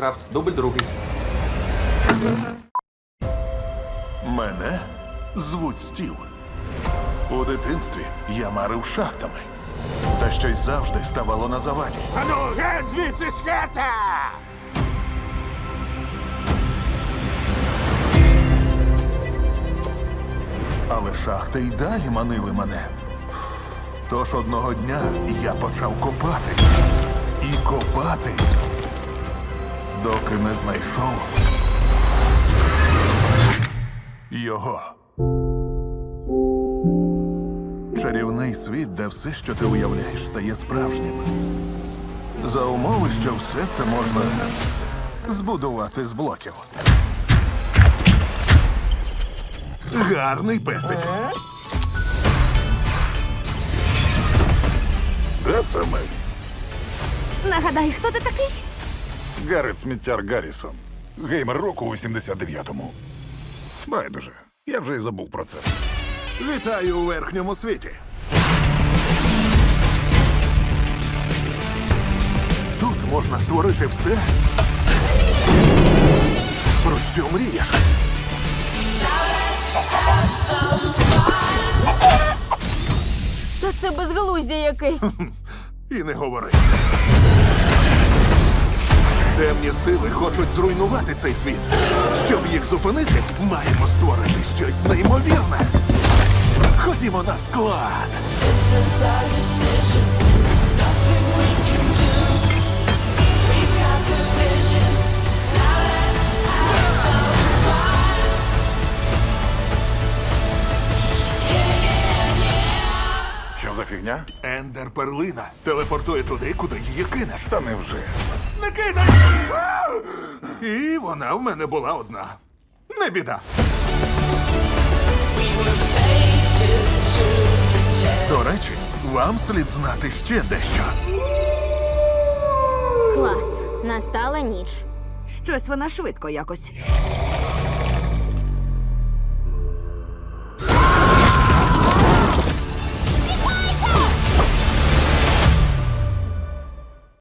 Майнкрафт, дубль другий. Мене звуть Стів. У дитинстві я марив шахтами. Та щось завжди ставало на заваді. Ану, геть звідси з хата! Але шахти й далі манили мене. Тож одного дня я почав копати. І копати, доки не знайшов його. Чарівний світ, де все, що ти уявляєш, стає справжнім. За умови, що все це можна збудувати з блоків. Гарний песик. Де це ми? Нагадай, хто ти такий? Гаррет Сміттяр Гаррісон. Геймер року у 79-му. Байдуже, я вже й забув про це. Вітаю у верхньому світі. Тут можна створити все, про що мрієш. Та це безглуздя якесь. І не говори. Темні сили хочуть зруйнувати цей світ. Щоб їх зупинити, маємо створити щось неймовірне. Ходімо на склад. Фігня? Ендер перлина телепортує туди, куди її кинеш. Та невже. Не кидай! І вона в мене була одна. Не біда. До речі, вам слід знати ще дещо. Клас. Настала ніч. Щось вона швидко якось.